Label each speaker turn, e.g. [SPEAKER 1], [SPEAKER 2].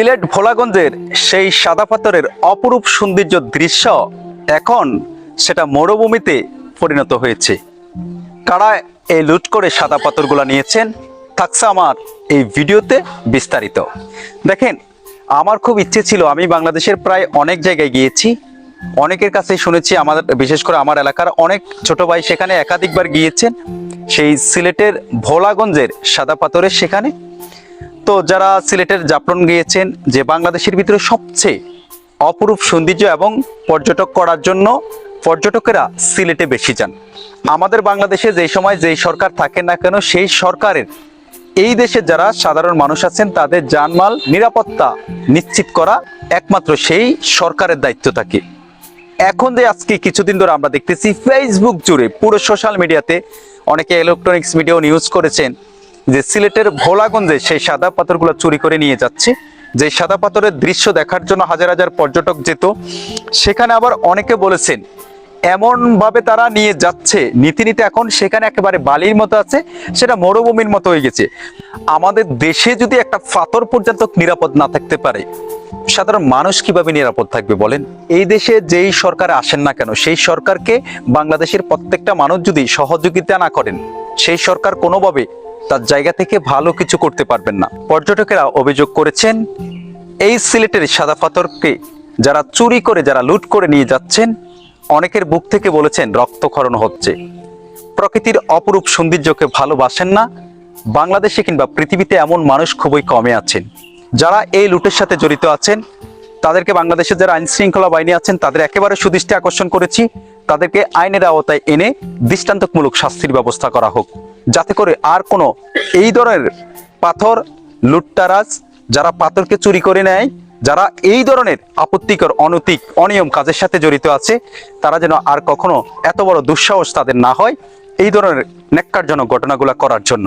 [SPEAKER 1] সিলেট ভোলাগঞ্জের সেই সাদা পাথরের অপরূপ সৌন্দর্য দৃশ্য এখন সেটা মরুভূমিতে পরিণত হয়েছে। কারা এই লুট করে সাদা পাথরগুলো নিয়েছেন, থাকছে আমার এই ভিডিওতে বিস্তারিত। দেখেন, আমার খুব ইচ্ছে ছিল, আমি বাংলাদেশের প্রায় অনেক জায়গায় গিয়েছি, অনেকের কাছে শুনেছি, আমাদের, বিশেষ করে আমার এলাকার অনেক ছোট ভাই সেখানে একাধিকবার গিয়েছেন, সেই সিলেটের ভোলাগঞ্জের সাদা পাথরের সেখানে। তো যারা সিলেটের জাফলন গিয়েছেন, যে বাংলাদেশের ভিতরে সবচেয়ে অপরূপ সৌন্দর্য এবং পর্যটক করার জন্য পর্যটকেরা সিলেটে বেশি যান। আমাদের বাংলাদেশে যেই সময় যেই সরকার থাকে না কেন, সেই সরকারের এই দেশে যারা সাধারণ মানুষ আছেন, তাদের জানমাল নিরাপত্তা নিশ্চিত করা একমাত্র সেই সরকারের দায়িত্ব থাকে। এখন যে আজকে কিছুদিন ধরে আমরা দেখতেছি ফেসবুক জুড়ে পুরো সোশ্যাল মিডিয়াতে অনেকে ইলেকট্রনিক্স মিডিয়াও নিউজ করেছেন। যে সিলেটের ভোলাগঞ্জে সেই সাদা পাথরগুলো চুরি করে নিয়ে যাচ্ছে। যে সাদা পাথরের দৃশ্য দেখার জন্য হাজার হাজার পর্যটক যেত। সেখানে আবার অনেকে বলেছেন এমন ভাবে তারা নিয়ে যাচ্ছে। নীতি নীতি এখন সেখানে একেবারে বালির মতো আছে, সেটা মরুভূমির মতো হয়ে গেছে। আমাদের দেশে যদি একটা পাথর পর্যন্ত নিরাপদ না থাকতে পারে, সাধারণ মানুষ কীভাবে নিরাপদ থাকবে বলেন? এই দেশে যেই সরকার আসেন না কেন, সেই সরকারকে বাংলাদেশের প্রত্যেকটা মানুষ যদি সহযোগিতা না করেন, সেই সরকার কোনোভাবে তার জায়গা থেকে ভালো কিছু করতে পারবেন না। পর্যটকেরা অভিযোগ করেছেন, এই সিলেটের সাদা পাথরকে যারা চুরি করে, যারা লুট করে নিয়ে যাচ্ছেন, অনেকের বুক থেকে বলেছেন রক্তক্ষরণ হচ্ছে। প্রকৃতির অপরূপ সৌন্দর্যকে ভালোবাসেন না। বাংলাদেশে কিংবা পৃথিবীতে এমন মানুষ খুবই কমে আছেন। যারা এই লুটের সাথে জড়িত আছেন, তাদেরকে বাংলাদেশের যারা আইন শৃঙ্খলা বাহিনী আছেন, তাদের একেবারে সুদৃষ্টি আকর্ষণ করেছি। তাদেরকে আইনের আওতায় এনে দৃষ্টান্তমূলক শাস্তির ব্যবস্থা করা হোক। যাতে করে আর কোনো এই ধরনের পাথর, লুট্টারাজ, যারা পাথরকে চুরি করে নেয়, যারা এই ধরনের আপত্তিকর, অনৈতিক, অনিয়ম কাজের সাথে জড়িত আছে, তারা যেন আর কখনো এত বড় দুঃসাহস তাদের না হয় এই ধরনের ন্যাক্কারজনক ঘটনাগুলো করার জন্য।